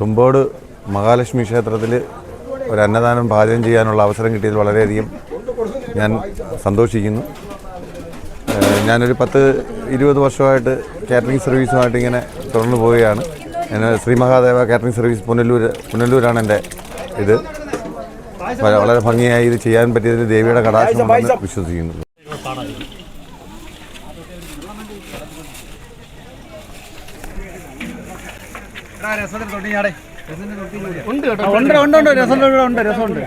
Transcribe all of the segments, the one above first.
തുമ്പോട് മഹാലക്ഷ്മി ക്ഷേത്രത്തിൽ ഒരു അന്നദാനം പാചകം ചെയ്യാനുള്ള അവസരം കിട്ടിയതിൽ വളരെയധികം ഞാൻ സന്തോഷിക്കുന്നു. ഞാനൊരു പത്ത് ഇരുപത് വർഷമായിട്ട് കാറ്ററിംഗ് സർവീസുമായിട്ട് ഇങ്ങനെ തുടർന്നു പോവുകയാണ്. ഞാൻ ശ്രീ മഹാദേവ കാറ്ററിംഗ് സർവീസ് പുനലൂർ പുനലൂരാണ് എന്റെ ഇത്. വളരെ ഭംഗിയായി ഇത് ചെയ്യാൻ പറ്റിയതിൽ ദേവിയുടെ കടാക്ഷമെന്ന് വിശ്വസിക്കുന്നു. ഉണ്ട് ഉണ്ട് ഉണ്ട് രസം ഉണ്ട് രസമുണ്ട്.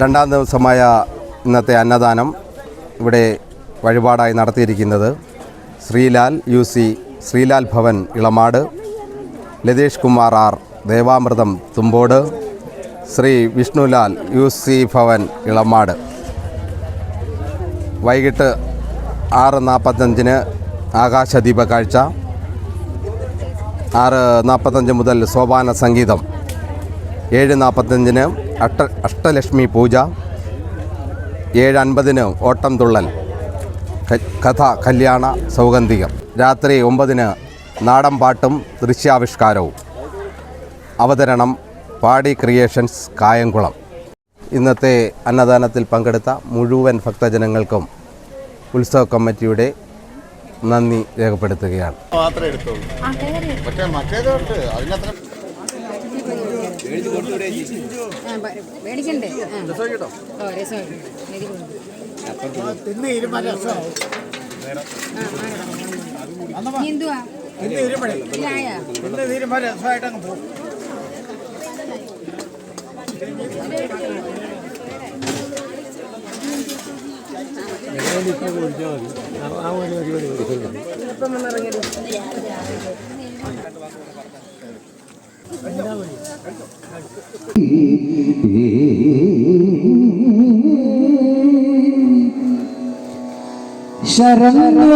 രണ്ടാം ദിവസമായ ഇന്നത്തെ അന്നദാനം ഇവിടെ വഴിപാടായി നടത്തിയിരിക്കുന്നത് Sreelal U C Sreelal Bhavan Elamad Latheesh Kumar R Devamritham Thumbode Shri Vishnulal U C Bhavan Elamad. വൈകിട്ട് ആറ് നാൽപ്പത്തഞ്ചിന് ആകാശദീപ കാഴ്ച. ആറ് നാൽപ്പത്തഞ്ച് മുതൽ സോപാന സംഗീതം. ഏഴ് നാൽപ്പത്തഞ്ചിന് അഷ്ട അഷ്ടലക്ഷ്മി പൂജ. ഏഴ് അൻപതിന് ഓട്ടം തുള്ളൽ. കഥ കല്യാണ സൗഗന്ധികം. രാത്രി ഒമ്പതിന് നാടൻ പാട്ടും ദൃശ്യാവിഷ്കാരവും. അവതരണം പാടി ക്രിയേഷൻസ് കായംകുളം. ഇന്നത്തെ അന്നദാനത്തിൽ പങ്കെടുത്ത മുഴുവൻ ഭക്തജനങ്ങൾക്കും ഉത്സവ കമ്മിറ്റിയുടെ നന്ദി രേഖപ്പെടുത്തുകയാണ്. ഹിന്ദുവാ മറ്റേതോട്ട്. അതിനത്ര മേടിക്കണ്ടേ? ഓ